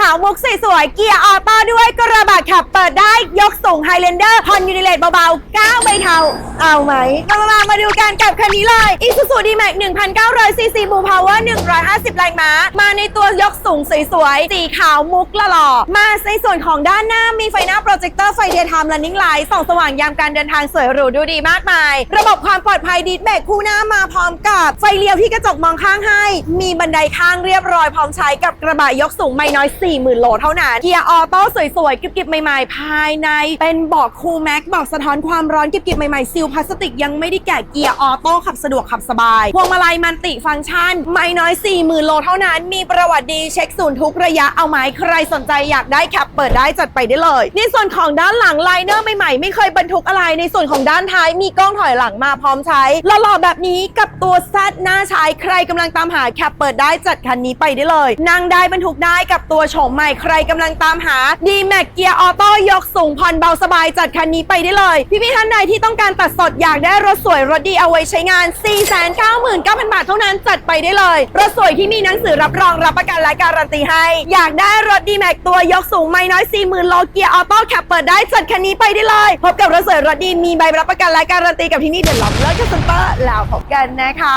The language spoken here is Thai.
ขาวมุกสวยๆเกียร์ออโต้ด้วยกระบะ ไฮเลนเดอร์ฮอนยูนิเลตเบาๆ9ใบเทาเอาไหมก็มามาดูกันกับคันนี้เลย Isuzu D-Max 1,900 cc Blue Power 150 แรงม้า มาในตัวยกสูงสวยๆ สีขาวมุกละหล่อ มาในส่วนของด้านหน้ามีไฟหน้าโปรเจคเตอร์ไฟเดย์ไทม์ running light ส่องสว่างยามการเดินทางสวยหรูดูดีมากมาย ระบบความปลอดภัยดีดเบกคู่หน้ามาพร้อมกับไฟเลี้ยวที่กระจกมองข้างให้ มีบันไดข้างเรียบร้อยพร้อมใช้กับกระบะยกสูงไม่น้อย 40,000 โลเท่านั้น เกียร์ออโต้สวยๆกิบๆใหม่ๆ ภายในเป็นบาะคูลแม็กบอกสะท้อนความร้อนกิบๆใหม่ๆซีลพลาสติกยังไม่ได้แกะเกียร์ออโต้ขับสะดวกขับสบาย พวงมาลัยมันติฟังก์ชัน ไม่น้อย 40,000 โลเท่านั้น มีประวัติดีเช็คศูนย์ทุกระยะเอาไหมใครสนใจอยากได้แคปเปิดได้จัดไปได้เลย ในส่วนของด้านหลังไลเนอร์ใหม่ๆ ไม่เคยบรรทุกอะไร ในส่วนของด้านท้ายมีกล้องถอยหลังมาพร้อมใช้หล่อๆแบบนี้กับตัวแซดหน้าใช้ใครกำลังตามหาแคปเปิดได้จัดคันนี้ไปได้เลย นั่งได้บรรทุกได้กับตัวโฉมใหม่ใครกำลังตามหา d m a x เกียร์ออโต้ยกสูงผ่อนเบาสบายจัดคันนี้ไปได้เลย พี่ๆท่านใดที่ต้องการตัดสดอยากได้รถสวยรถดีเอาไว้ใช้งาน 499,000 บาทเท่านั้นจัดไปได้เลย รถสวยที่มีหนังสือรับรองรับประกันและการันตีให้ อยากได้รถ d m a x ตัวยกสูงไม่น้อย 40,000โลเกียร์ออโต้แคปเปิดได้จัดคันนี้ไปได้เลย พบกับรถสวยรถดีมีใบรับประกันและการันตีกับที่นี่เดอะล็อบเลิศคัสเปอร์แล้วพบกันนะคะ